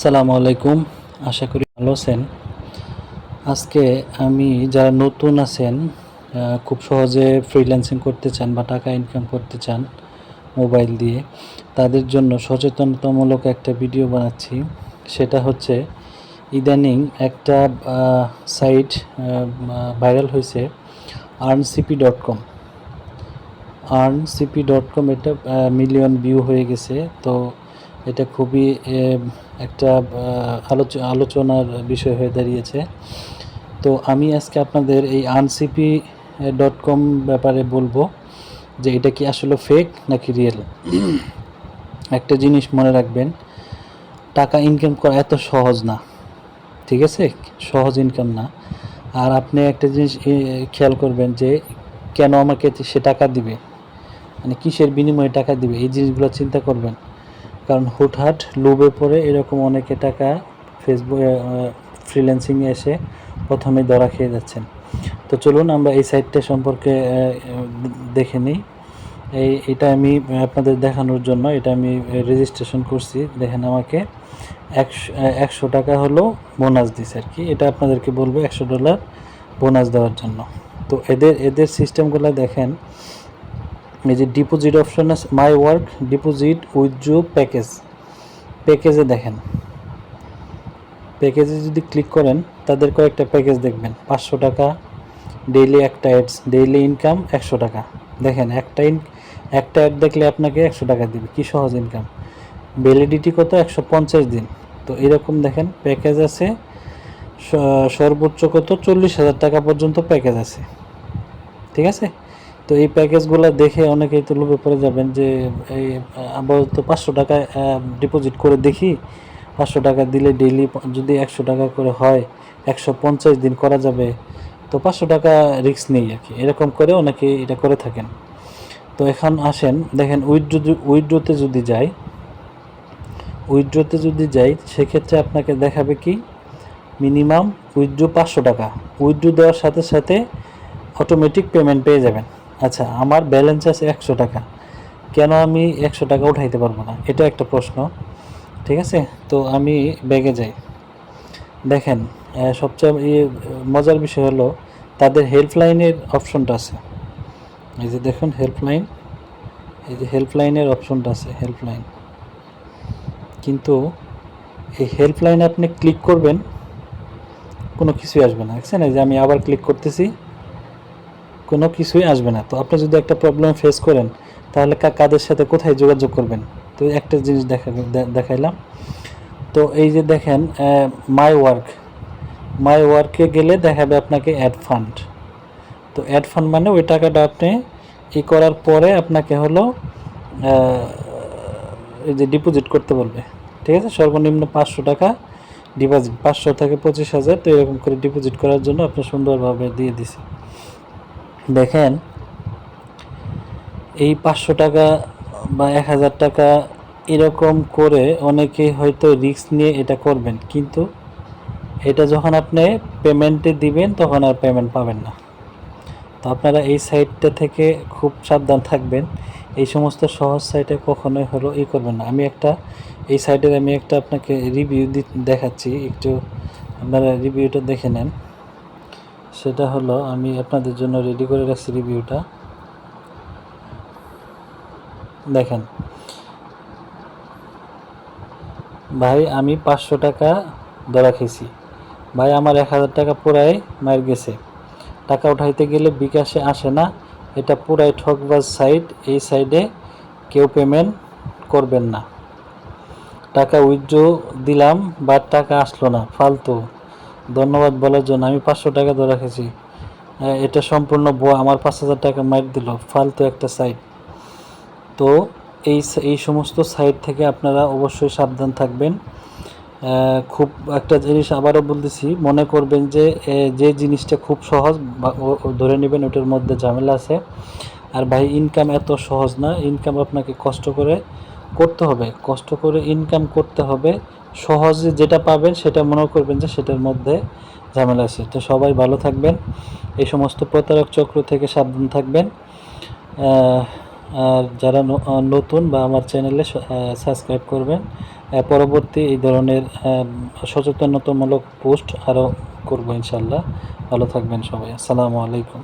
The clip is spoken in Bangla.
আসসালামু আলাইকুম। আশা করি ভালো আছেন। আজকে আমি যারা নতুন আছেন খুব সহজে ফ্রিল্যান্সিং করতে চান বা টাকা ইনকাম করতে চান মোবাইল দিয়ে, তাদের জন্য সচেতনতামূলক একটা ভিডিও বানাচ্ছি। সেটা হচ্ছে ইদানিং একটা সাইট ভাইরাল হয়েছে আর্নসিপি ডট কম আর্নসিপি ডট কম এটা মিলিয়ন ভিউ হয়ে গেছে। তো এটা খুবই একটা আলোচ আলোচনার বিষয় হয়ে দাঁড়িয়েছে। তো আমি আজকে আপনাদের এই আনসিপি ডট কম ব্যাপারে বলব যে এটা কি আসলে ফেক নাকি রিয়েল একটা জিনিস মনে রাখবেন টাকা ইনকাম করা এত সহজ না ঠিক আছে? সহজ ইনকাম না। আর আপনি একটা জিনিস খেয়াল করবেন যে কেন আমাকে সে টাকা দিবে? মানে কিসের বিনিময়ে টাকা দিবে? এই জিনিসগুলো চিন্তা করবেন। কারণ হুটহাট লোভে পড়ে এরকম অনেকে টাকা ফেসবুকে ফ্রিল্যান্সিং এসে প্রথমে ধরা খেয়ে যাচ্ছেন। তো চলুন আমরা এই সাইটটা সম্পর্কে দেখে নিই। এই, এটা আমি আপনাদের দেখানোর জন্য, এটা আমি রেজিস্ট্রেশন করছি। দেখেন আমাকে একশো একশো টাকা হলো বোনাস দিছে আর কি। এটা আপনাদেরকে বলব, একশো ডলার বোনাস দেওয়ার জন্য। তো এদের এদের সিস্টেমগুলো দেখেন এই যে ডিপোজিট অপশন আছে my work deposit withdraw package প্যাকেজে দেখেন। প্যাকেজে যদি ক্লিক করেন, তাদের কয়েকটা প্যাকেজ দেখবেন। পাঁচশো টাকা ডেইলি একটা অ্যাডস ডেইলি ইনকাম একশো টাকা। দেখেন, একটা ইন একটা অ্যাড দেখলে আপনাকে একশো টাকা দেবে, কী সহজ ইনকাম ভ্যালিডিটি কত? একশো পঞ্চাশ দিন। তো এরকম দেখেন প্যাকেজ আছে। সর্বোচ্চ কত? চল্লিশ হাজার টাকা পর্যন্ত প্যাকেজ আছে। ঠিক আছে? তো এই প্যাকেজগুলো দেখে অনেকেই তো লোভে পড়ে যাবেন যে, এই আপাতত পাঁচশো টাকা ডিপোজিট করে দেখি। পাঁচশো টাকা দিলে ডেইলি যদি একশো টাকা করে হয়, একশো পঞ্চাশ দিন করা যাবে। তো পাঁচশো টাকা রিস্ক নেই আর কি। এরকম করে অনেকে এটা করে থাকেন। তো এখন আসেন, দেখেন উইথড্রো উইথড্রোতে যদি যাই উইথড্রোতে যদি যাই, সেক্ষেত্রে আপনাকে দেখাবে কি? মিনিমাম উইথড্রো পাঁচশো টাকা। উইথড্রো দেওয়ার সাথে সাথে অটোমেটিক পেমেন্ট পেয়ে যাবেন। আচ্ছা আমার ব্যালেন্স আছে একশো টাকা। কেন আমি একশো টাকা উঠাইতে পারব না? এটা একটা প্রশ্ন, ঠিক আছে? তো আমি ব্যাগে যাই। দেখেন সবচেয়ে মজার বিষয় হলো, তাদের হেল্পলাইনের অপশনটা আছে। এই যে দেখুন হেল্পলাইন এই যে হেল্পলাইনের অপশনটা আছে হেল্পলাইন কিন্তু এই হেল্পলাইনে আপনি ক্লিক করবেন, কোনো কিছুই আসবে না। দেখছেন? এই যে আমি আবার ক্লিক করতেছি। কোনো কিছুই আসবে না। তো আপনি যদি একটা প্রবলেম ফেস করেন, তাহলে কাদের সাথে কোথায় যোগাযোগ করবেন? তো একটা জিনিস দেখা দেখাইলাম। তো এই যে দেখেন মাই ওয়ার্ক মাই ওয়ার্কে গেলে দেখাবে আপনাকে অ্যাড ফান্ড তো অ্যাড ফান্ড মানে ওই টাকাটা আপনি ই করার পরে আপনাকে হলো এই যে ডিপোজিট করতে বলবে। ঠিক আছে? সর্বনিম্ন পাঁচশো টাকা ডিপোজিট পাঁচশো থেকে পঁচিশ হাজার। তো এরকম করে ডিপোজিট করার জন্য আপনি সুন্দরভাবে দিয়ে দিছি। দেখেন, এই পাঁচশো টাকা বা এক হাজার টাকা এরকম করে অনেকে হয়তো রিস্ক নিয়ে এটা করবেন, কিন্তু এটা যখন আপনি পেমেন্টে দিবেন, তখন আর পেমেন্ট পাবেন না। তো আপনারা এই সাইটটা থেকে খুব সাবধান থাকবেন। এই সমস্ত সহজ সাইটে কখনোই হলো ই করবেন না। আমি একটা, এই সাইটের আমি একটা আপনাকে রিভিউ দেখাচ্ছি। একটু আপনারা রিভিউটা দেখে নেন। সেটা হলো আমি আপনাদের জন্য রেডি করে রাখছি রিভিউটা দেখেন। ভাই, আমি পাঁচশো টাকা ধরা খেয়েছি। ভাই, আমার এক হাজার টাকা পুরাই মার গেছে। টাকা উঠাইতে গেলে বিকাশে আসে না। এটা পুরাই ঠকবাজ সাইট এই সাইডে কেউ পেমেন্ট করবেন না। টাকা উইথড্র দিলাম বাট টাকা আসলো না, ফালতু। ধন্যবাদ বলার জন্য। আমি পাঁচশো টাকা ধরে রেখেছি। এটা সম্পূর্ণ বই আমার পাঁচ হাজার টাকা মার দিল। ফালতু একটা সাইট তো এই এই সমস্ত সাইট থেকে আপনারা অবশ্যই সাবধান থাকবেন। খুব একটা জিনিস আবারও বলতেছি, মনে করবেন যে যে জিনিসটা খুব সহজ ধরে নেবেন, ওটার মধ্যে ঝামেলা আছে। আর ভাই ইনকাম এত সহজ না। ইনকাম আপনাকে কষ্ট করে করতে হবে। কষ্ট করে ইনকাম করতে হবে। সহজে যেটা পাবেন সেটা মনে করবেন যে সেটার মধ্যে ঝামেলা আছে। তো সবাই ভালো থাকবেন। এই সমস্ত প্রতারক চক্র থেকে সাবধান থাকবেন। আর যারা নতুন বা আমার চ্যানেলে সাবস্ক্রাইব করবেন পরবর্তী এই ধরনের সচেতনতামূলক পোস্ট আরও করব ইনশাল্লাহ। ভালো থাকবেন সবাই। আসসালামু আলাইকুম।